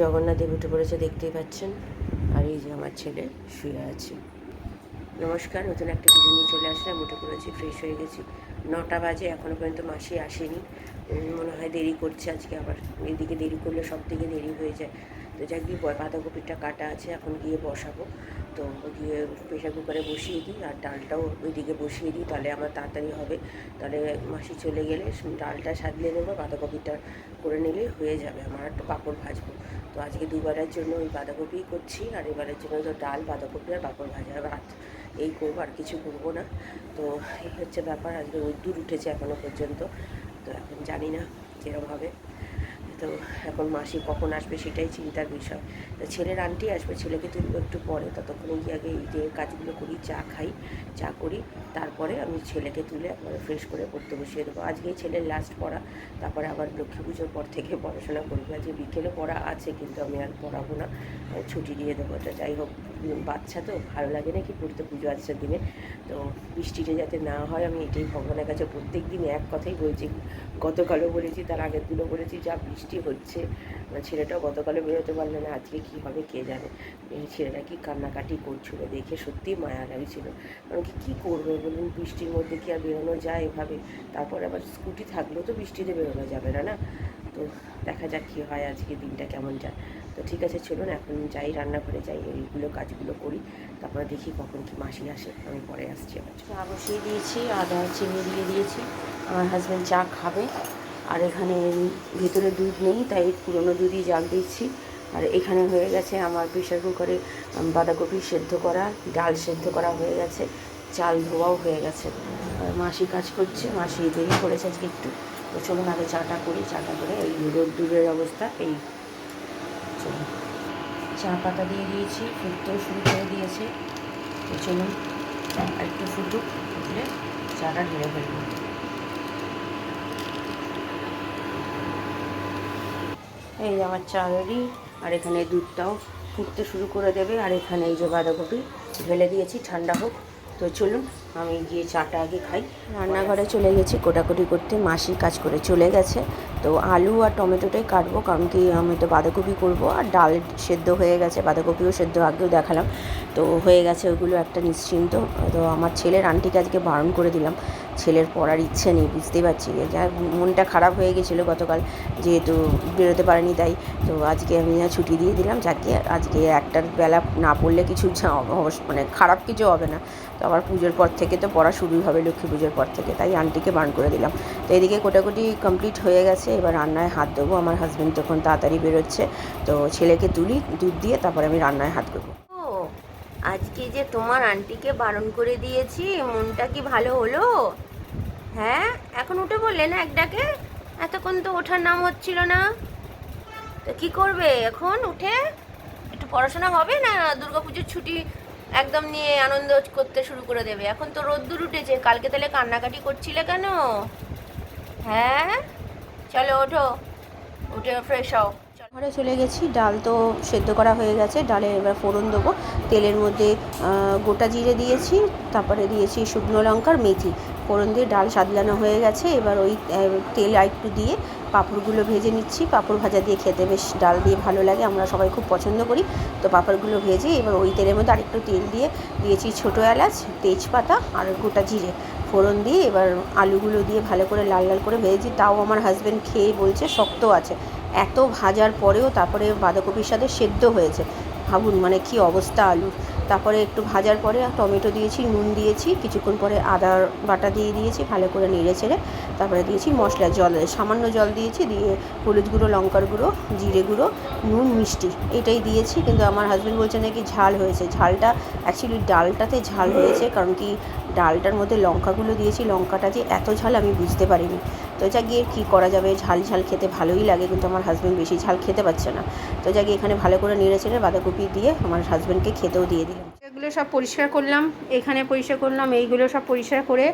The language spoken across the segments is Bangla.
জগন্নাথ দেব উঠে পড়েছে, দেখতেই পাচ্ছেন। আর এই যে আমার ছেলে শুয়ে আছে। নমস্কার, নতুন একটা ভিডিও নিয়ে চলে আসলাম। উঠে পড়েছি ফ্রেশ হয়ে গেছি। নটা বাজে এখনও পর্যন্ত মাসি আসেনি। মনে হয় দেরি করছে আজকে আবার। এদিকে দেরি করলে সব দিকে দেরি হয়ে যায়। তো যাক, গিয়ে বাঁধাকপিটা কাটা আছে, এখন গিয়ে বসাবো। তো গিয়ে প্রেশার কুকারে বসিয়ে দিই, আর ডালটাও ওইদিকে বসিয়ে দিই। তাহলে আমার তাড়াতাড়ি হবে। তাহলে মাসি চলে গেলে, ডালটা সাজিয়ে নেব বাঁধাকপিটা করে নিলেই হয়ে যাবে। আমার একটু পাঁপড় ভাজবো। তো আজকে দুবারের জন্য ওই বাঁধাকপি করছি, আর এবারের জন্য তো ডাল, বাঁধাকপি আর পাঁপড় ভাজা ভাত। এই করব, আর কিছু করব না। তো এই হচ্ছে ব্যাপার, আজকে রোদ্দুর উঠেছে এখনও পর্যন্ত। তো এখন জানি না কীরকম হবে। তো এখন মাসি কখন আসবে সেটাই চিন্তার বিষয়। তো ছেলের আন্টি আসবে, ছেলেকে তুলবো একটু পরে। ততক্ষণে গিয়ে আগে এই যে কাজগুলো করি, চা খাই, চা করি। তারপরে আমি ছেলেকে তুলে একবারে ফ্রেশ করে পড়তে বসিয়ে দেবো। আজকেই ছেলের লাস্ট পড়া। তারপরে আবার লক্ষ্মী পুজোর পর থেকে পড়াশোনা করব। আজকে বিকেলে পড়া আছে, কিন্তু আমি আর পড়াবো না। ছুটি দিয়ে দেবো। তো যাই হোক বাচ্চা তো, ভালো লাগে না কি পড়তে পুজো আসার দিনে। তো বৃষ্টিটা যাতে না হয়, আমি এটাই ভগবানের কাছে প্রত্যেক দিন এক কথাই বলছি। গতকালও বলেছি, তার আগের দিনও বলেছি, যা বৃষ্টি হচ্ছে। আমার ছেলেটাও গতকালও বেরোতে পারল না, আজকে কী হবে কে জানে? ছেলেটা কি কান্নাকাটি করছিল দেখে সত্যিই মায়া লাগছিল। কারণ কি, কী করবে বলুন? বৃষ্টির মধ্যে কি আর বেরোনো যায় এভাবে? তারপরে আবার স্কুটি থাকলেও তো বৃষ্টিতে বেরোনো যাবে না না? তো দেখা যাক কী হয় আজকে দিনটা কেমন যায়। তো ঠিক আছে, চলুন এখন যাই, রান্নাঘরে যাই, এইগুলো কাজগুলো করি। তারপরে দেখি কখন কি মাসি আসে, আমি পরে আসছি আবার। চা বসিয়ে দিয়েছি, আদা চিনি দিয়ে দিয়েছি। আমার হাজব্যান্ড চা খাবে। আর এখানে ভেতরে দুধ নেই, তাই পুরনো দুধই জাল দিচ্ছি। আর এখানে হয়ে গেছে আমার প্রেশার কুকারে বাঁধাকপি সেদ্ধ করা, ডাল সেদ্ধ করা হয়ে গেছে, চাল ধোয়াও হয়ে গেছে। মাসি কাজ করছে, মাসি দেরি করেছে আজকে একটু। তো চলুন আগে চাটা করি, চাটা করে এই রোদ্দুরের অবস্থা, এই চলুন। চা পাতা দিয়ে দিয়েছি, ফুটতেও শুরু করে দিয়েছে। তো চলুন একটু ফুটুক, ফুটলে চাটা ঢেলে ফেলব। এই আমার চা রেডি আর এখানে দুধটাও ফুটতে শুরু করে দেবে, আর এখানে এই যে বাঁধাকপি ঢেলে দিয়েছি, ঠান্ডা হোক। তো চলুন, আমি গিয়ে চাটা আগে খাই। রান্নাঘরে চলে গেছি, কোটাকুটি করতে মাসি কাজ করে চলে গেছে। তো আলু আর টমেটোটাই কাটবো, কারণ কি আমি তো বাঁধাকপি করব, আর ডাল সেদ্ধ হয়ে গেছে, বাঁধাকপিও সেদ্ধ, আগেও দেখালাম। তো হয়ে গেছে ওগুলো একটা নিশ্চিন্ত। তো আমার ছেলের আন্টিকে আজকে বারণ করে দিলাম। ছেলের পড়ার ইচ্ছে নেই, বুঝতেই পারছি। যা মনটা খারাপ হয়ে গেছিল গতকাল, যেহেতু বেরোতে পারেনি তাই। তো আজকে আমি ছুটি দিয়ে দিলাম, যাকে আজকে একটার বেলা না পড়লে কিছু মানে খারাপ কিছু হবে না। তো আবার পুজোর পর থেকে তো পড়া শুরুই হবে, লক্ষ্মী পুজোর পর থেকে। তাই আন্টিকে বারণ করে দিলাম। তো এদিকে কোটাকুটি কমপ্লিট হয়ে গেছে, এবার রান্নায় হাত দেবো আমার হাজব্যান্ড তখন তাড়াতাড়ি বেরোচ্ছে। তো ছেলেকে তুলি, দুধ দিয়ে তারপরে আমি রান্নায় হাত দেবো আজকে যে তোমার আন্টিকে বারণ করে দিয়েছি, মনটা কি ভালো হলো? হ্যাঁ এখন উঠে বললে না এক ডাকে এতক্ষণ তো ওঠার নাম হচ্ছিল না। তো কি করবে এখন উঠে? একটু পড়াশোনা হবে না দুর্গাপুজোর ছুটি একদম নিয়ে আনন্দ করতে শুরু করে দেবে? এখন তো রোদ্দুর উঠেছে, কালকে তাহলে কান্নাকাটি করছিলে কেন? হ্যাঁ চলো ওঠো, উঠে ফ্রেশ হও। ঘরে চলে গেছি, ডাল তো সেদ্ধ করা হয়ে গেছে, ডালে এবার ফোড়ন দেবো। তেলের মধ্যে গোটা জিরে দিয়েছি, তারপরে দিয়েছি শুকনো লঙ্কার মেথি। ফোড়ন দিয়ে ডাল সাদলানো হয়ে গেছে। এবার ওই তেল একটু দিয়ে পাঁপড়গুলো ভেজে নিচ্ছি। পাঁপড় ভাজা দিয়ে খেতে বেশ ডাল দিয়ে ভালো লাগে, আমরা সবাই খুব পছন্দ করি। তো পাঁপড়গুলো ভেজে এবার ওই তেলের মধ্যে আরেকটু তেল দিয়ে দিয়েছি ছোটো এলাচ, তেজপাতা আর গোটা জিরে। ফোড়ন দিয়ে এবার আলুগুলো দিয়ে ভালো করে লাল লাল করে ভেজেছি। তাও আমার হাজব্যান্ড খেয়ে বলছে শক্ত আছে। এত ভাজার পরেও তারপরে বাঁধাকপির সাথে সেদ্ধ হয়েছে। ভাবুন মানে কি অবস্থা আলুর। তারপরে একটু ভাজার পরে টমেটো দিয়েছি, নুন দিয়েছি, কিছুক্ষণ পরে আদা বাটা দিয়ে দিয়েছি, ভালো করে নেড়ে ছেড়ে তারপরে দিয়েছি মশলা জল, সামান্য জল দিয়েছি, দিয়ে হলুদ গুঁড়ো, লঙ্কার গুঁড়ো, জিরে গুঁড়ো, নুন, মিষ্টি এটাই দিয়েছি। কিন্তু আমার হাজব্যান্ড বলছে নাকি ঝাল হয়েছে। ঝালটা অ্যাকচুয়ালি ডালটাতে ঝাল হয়েছে, কারণ কি ডালটার মধ্যে লঙ্কাগুলো দিয়েছি, লঙ্কাটা যে এত ঝাল আমি বুঝতে পারিনি। তো যা গিয়ে কী করা যাবে, ঝাল ঝাল খেতে ভালোই লাগে, কিন্তু আমার হাজব্যান্ড বেশি ঝাল খেতে পারছে না। তো যা গিয়ে এখানে ভালো করে নেড়ে চেড়ে বাঁধাকপি দিয়ে আমার হাজব্যান্ডকে খেতেও দিয়ে দিলাম। সব পরিষ্কার করলাম এখানে পরিষ্কার করলাম এইগুলো সব পরিষ্কার করে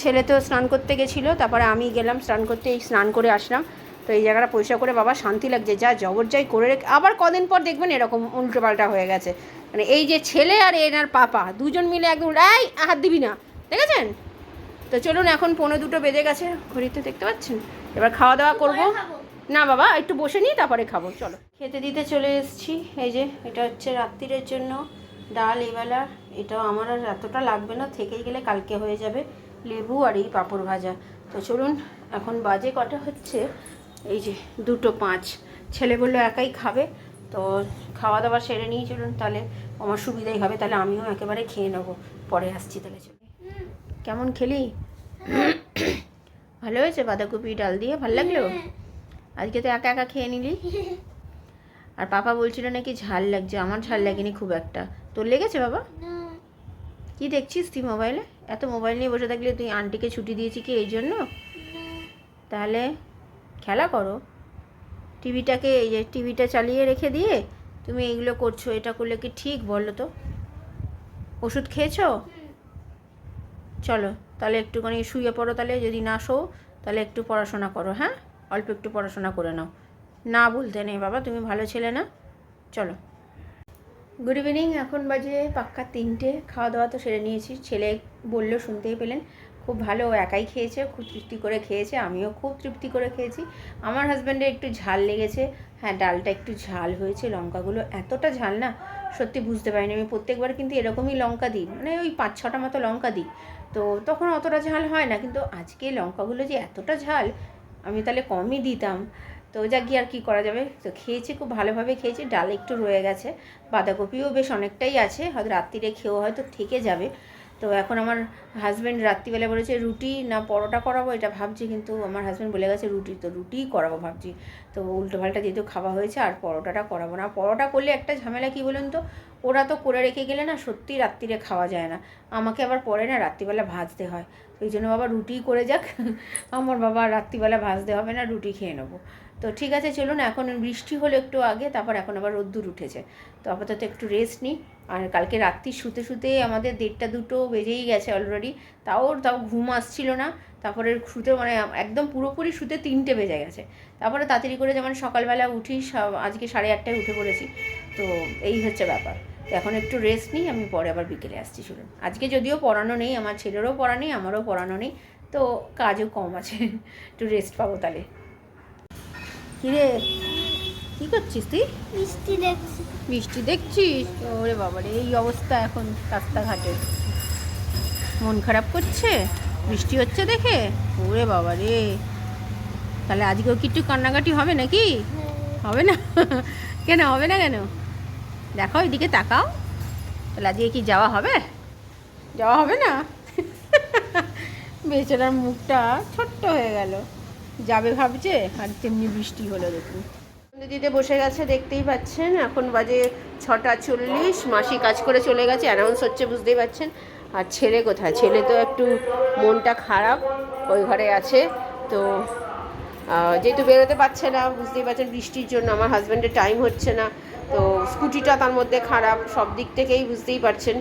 ছেলে তো স্নান করতে গেছিল তারপরে আমি গেলাম স্নান করতে এই স্নান করে আসলাম। তো এই জায়গাটা পরিষ্কার করে বাবা শান্তি লাগছে যা জবরজাই করে রেখে আবার কদিন পর দেখবেন এরকম উল্টোপাল্টা হয়ে গেছে। মানে এই যে ছেলে আর এনার পাপা দুজন মিলে একদম এই হাত দিবি না। দেখেছেন? তো চলুন এখন পনেরো দুটো বেজে গেছে ঘড়িতে দেখতে পাচ্ছেন? এবার খাওয়া দাওয়া করব। না বাবা একটু বসে নিই তারপরে খাব চলো। খেতে দিতে চলে এসেছি এই যে এটা হচ্ছে রাত্রিরের জন্য। ডাল এবেলা এটাও আমার আর এতটা লাগবে না থেকেই গেলে কালকে হয়ে যাবে লেবু আর এই পাঁপড় ভাজা। তো চলুন এখন বাজে কটা হচ্ছে? এই যে দুটো পাঁচ। ছেলে বলল একাই খাবে তো খাওয়া দাওয়া সেরে নিয়ে চলুন তাহলে আমার সুবিধাই হবে তাহলে আমিও একেবারে খেয়ে নেব। পরে আসছি তাহলে চলে কেমন খেলি? ভালো হয়েছে বাঁধাকপি ডাল দিয়ে? ভালো লাগল? আজকে তো একা একা খেয়ে নিলি? আর পাপা বলছিল নাকি ঝাল লাগছে আমার ঝাল লাগেনি খুব একটা। তোর লেগেছে বাবা? কি দেখছিস তুই মোবাইলে? এত মোবাইল নিয়ে বসে থাকলে তুই আন্টিকে ছুটি দিয়েছি কি এই জন্য? তাহলে খেলা করো। টিভিটাকে এই যে টিভিটা চালিয়ে রেখে দিয়ে তুমি এইগুলো করছ এটা করলে কি ঠিক বলো তো? ওষুধ খেয়েছো? চলো তাহলে একটুখানি শুয়ে পড়ো তাহলে যদি না শো তাহলে একটু পড়াশোনা করো হ্যাঁ? অল্প একটু পড়াশোনা করে নাও। না বলতে নেই, বাবা, তুমি ভালো ছেলে না। চলো। গুড ইভিনিং এখন বাজে পাক্কা তিনটে। খাওয়া দাওয়া তো সেরে নিয়েছি। ছেলে বলল, শুনতেই পেলেন। খুব ভালো, ও একাই খেয়েছে, খুব তৃপ্তি করে খেয়েছে, আমিও খুব তৃপ্তি করে খেয়েছি। আমার হাজব্যান্ডের একটু ঝাল লেগেছে। হ্যাঁ ডালটা একটু ঝাল হয়েছে, লঙ্কাগুলো এতটা ঝাল না, সত্যি বুঝতে পারিনি আমি। প্রত্যেকবার কিন্তু এরকমই লঙ্কা দিই মানে ওই পাঁচ ছটা মতো লঙ্কা দিই। তো তখন অতটা ঝাল হয় না, কিন্তু আজকে লঙ্কাগুলো যে এতটা ঝাল, আমি তাহলে কমই দিতাম। তো যাক গিয়ে আর কী করা যাবে? তো খেয়েছি, খুব ভালোভাবে খেয়েছি। ডাল একটু রয়ে গেছে। বাঁধাকপিও বেশ অনেকটাই আছে। হয়তো রাত্রিরে খেয়েও হয়তো থেকে যাবে। তো এখন আমার হাজব্যান্ড রাত্রিবেলা বলেছে, রুটি না পরোটা করাবো? এটা ভাবছি, কিন্তু আমার হাজব্যান্ড বলে গেছে, রুটি তো রুটিই করাবো, ভাবছি। তো উল্টো পাল্টা যেহেতু খাওয়া হয়েছে, আর পরোটাটা করাবো না। পরোটা করলে একটা ঝামেলা কী বলুন তো? ওরা তো করে রেখে গেলে না সত্যি রাত্রিরে খাওয়া যায় না। আমাকে আবার পরে না রাত্রিবেলা ভাজতে হয়। ওই জন্য বাবা রুটিই করে যাক। আমার বাবা রাত্রিবেলা ভাজতে হবে না, রুটি খেয়ে নেব। তো ঠিক আছে, চলুন, এখন বৃষ্টি হলো একটু আগে, তারপর এখন আবার রোদ্দুর উঠেছে। তো আপাতত একটু রেস্ট নিই আর কালকে রাত্রি শুতে শুতে আমাদের দেড়টা দুটো বেজেই গেছে অলরেডি তাও তাও ঘুম আসছিল না। তারপরে শুতে মানে একদম পুরোপুরি শুতে তিনটে বেজে গেছে। তারপরে তাড়াতাড়ি করে যেমন সকালবেলা উঠি আজকে সাড়ে আটটায় উঠে পড়েছি। তো এই হচ্ছে ব্যাপার। তো এখন একটু রেস্ট নিই আমি পরে আবার বিকেলে আসছি শুনুন আজকে যদিও পড়ানো নেই, আমার ছেলেরও পড়া নেই, আমারও পড়ানো নেই। তো কাজও কম আছে। একটু রেস্ট পাবো তাহলে। কিরে? কী করছিস তুই? মিষ্টি দেখছি। বৃষ্টি দেখছিস? ওরে বাবারে এই অবস্থা এখন রাস্তাঘাটে। মন খারাপ করছে? বৃষ্টি হচ্ছে দেখে? ওরে বাবা রে তাহলে আজকেও কি একটু কান্নাকাটি হবে নাকি? হবে না? কেন হবে না কেন? দেখো এদিকে তাকাও। তাহলে আজকে কি যাওয়া হবে? যাওয়া হবে না? বেচারার মুখটা ছোট্ট হয়ে গেল। যাবে ভাবছে, আর তেমনি বৃষ্টি হলো দেখুন। দিদিতে বসে গেছে, দেখতেই পাচ্ছেন, এখন বাজে ছটা চল্লিশ, মাসি কাজ করে চলে গেছে অ্যানাউন্স হচ্ছে, বুঝতেই পাচ্ছেন। আর ছেলে কোথায়? ছেলে তো একটু মনটা খারাপ, ওই ঘরে আছে, তো যেহেতু বেরোতে পারছে না, বুঝতেই পারছেন বৃষ্টির জন্য আমার হাজব্যান্ডের টাইম হচ্ছে না, তো স্কুটিটা তার মধ্যে খারাপ, সব দিক থেকেই বুঝতেই পারছেন।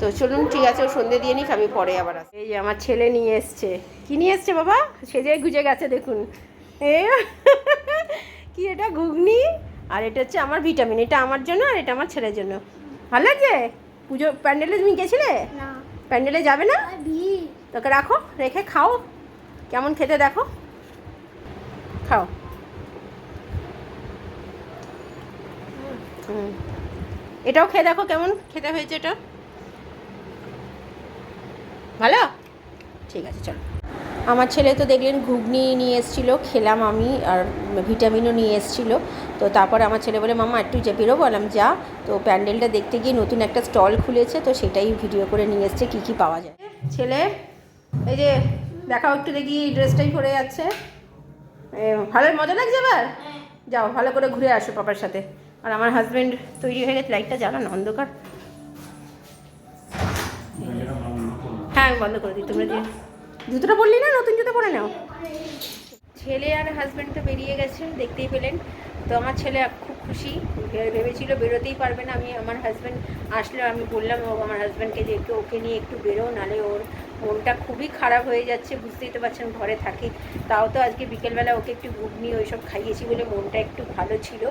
তো চলুন ঠিক আছে ও সন্ধে দিয়ে নিক আমি পরে আবার আসি। এই যে আমার ছেলে নিয়ে এসছে। কি নিয়ে এসছে বাবা? সেজে গুজে গেছে দেখুন। এ কি এটা ঘুগনি? আর এটা হচ্ছে আমার ভিটামিন। এটা আমার জন্য আর এটা আমার ছেলের জন্য। ভালো লাগছে? পুজো প্যান্ডেলে তুমি গেছিলে? প্যান্ডেলে যাবে না? তোকে রাখো রেখে খাও। কেমন খেতে দেখো। খাও। হুম। এটাও খেয়ে দেখো কেমন খেতে হয়েছে এটা। ভালো? ঠিক আছে চলো। আমার ছেলে তো দেখলেন ঘুগনি নিয়ে এসেছিল খেলাম আমি আর ভিটামিনও নিয়ে এসেছিল। তো তারপর আমার ছেলে বলে মামা একটু যে বেরোবো বললাম যা। তো প্যান্ডেলটা দেখতে গিয়ে নতুন একটা স্টল খুলেছে তো সেটাই ভিডিও করে নিয়ে এসছে কী কী পাওয়া যায়। ছেলে এই যে দেখাও একটু দেখি ড্রেসটাই পরে যাচ্ছে। ভালো মজা লাগছে এবার যাও ভালো করে ঘুরে আসো পাপার সাথে। আর আমার হাজব্যান্ড তৈরি হয়ে গেছে লাইটটা জ্বালান অন্ধকার। আমি বন্ধ করে দিই তোমরা যে জুতোটা পরলি না নতুন জুতো পরে নাও। ছেলে আর হাজব্যান্ড তো বেরিয়ে গেছে দেখতেই পেলেন। তো আমার ছেলে খুব খুশি ভেবেছিল বেরোতেই পারবে না। আমি আমার হাজব্যান্ড আসলে আমি বললাম আমার হাজব্যান্ডকে যে একটু ওকে নিয়ে একটু বেরো নালে ওর মনটা খুবই খারাপ হয়ে যাচ্ছে বুঝতেই তো পারছেন ঘরে থাকি। তাও তো আজকে বিকেলবেলা ওকে একটু ঘুগনি ওইসব খাইয়েছি বলে মনটা একটু ভালো ছিল।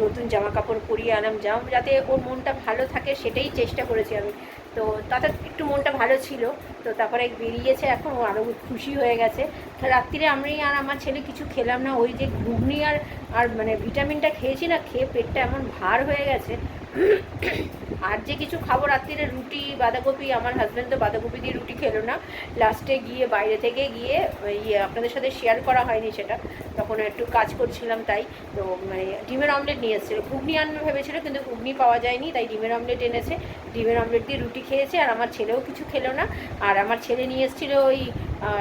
নতুন জামা কাপড় পরিয়ে আনাম যাও যাতে ওর মনটা ভালো থাকে সেটাই চেষ্টা করেছি আমি। তো তাতে একটু মনটা ভালো ছিল। তো তারপরে বেরিয়েছে এখন, ও আরও খুশি হয়ে গেছে। তো রাত্রিরে আমি আর আমার ছেলে কিছু খেলাম না। ওই যে ঘুগনি আর আর মানে ভিটামিনটা খেয়েছি না, খেয়ে পেটটা এমন ভার হয়ে গেছে। আর যে কিছু খাব রাত্রিরে, রুটি, বাঁধাকপি, আমার হাজব্যান্ড তো বাঁধাকপি দিয়ে রুটি খেলো না। লাস্টে গিয়ে, বাইরে থেকে গিয়ে ইয়ে আপনাদের সাথে শেয়ার করা হয়নি সেটা। তখন একটু কাজ করছিলাম তাই। তো মানে ডিমের অমলেট নিয়ে এসেছিল। ঘুগনি আনবে ভেবেছিলো, কিন্তু ঘুগনি পাওয়া যায়নি, তাই ডিমের অমলেট এনেছে। ডিমের অমলেট দিয়ে রুটি খেয়েছে, আর আমার ছেলেও কিছু খেলো না। আর আমার ছেলে নিয়ে এসেছিল ওই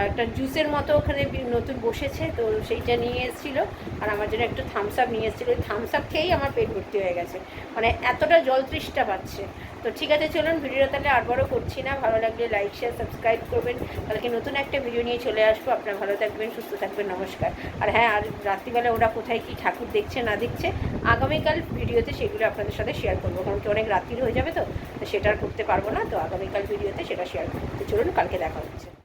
একটা জুসের মতো ওখানে নতুন বসেছে, তো সেইটা নিয়ে এসেছিল। আর আমার জন্য একটু থামস আপ নিয়ে এসেছিল। থামস আপ খেয়েই আমার পেট ভর্তি হয়ে গেছে। মানে এতটা জল তৃষ্ণা পাচ্ছে। তো ঠিক আছে, চলুন ভিডিওটা তাহলে আর বড় করছি না। ভালো লাগলে লাইক শেয়ার সাবস্ক্রাইব করবেন। কালকে নতুন একটা ভিডিও নিয়ে চলে আসব। আপনারা ভালো থাকবেন, সুস্থ থাকবেন, নমস্কার। আর হ্যাঁ আর রাত্রিবেলা ওরা কোথায় কি ঠাকুর দেখছে, না দেখছে, আগামীকাল ভিডিওতে সেগুলো আপনাদের সাথে শেয়ার করব। কারণ কি অনেক রাত্রি হয়ে যাবে তো সেটা আর করতে পারব না। তো আগামীকাল ভিডিওতে সেটা শেয়ার করব। চলুন কালকে দেখা হচ্ছে।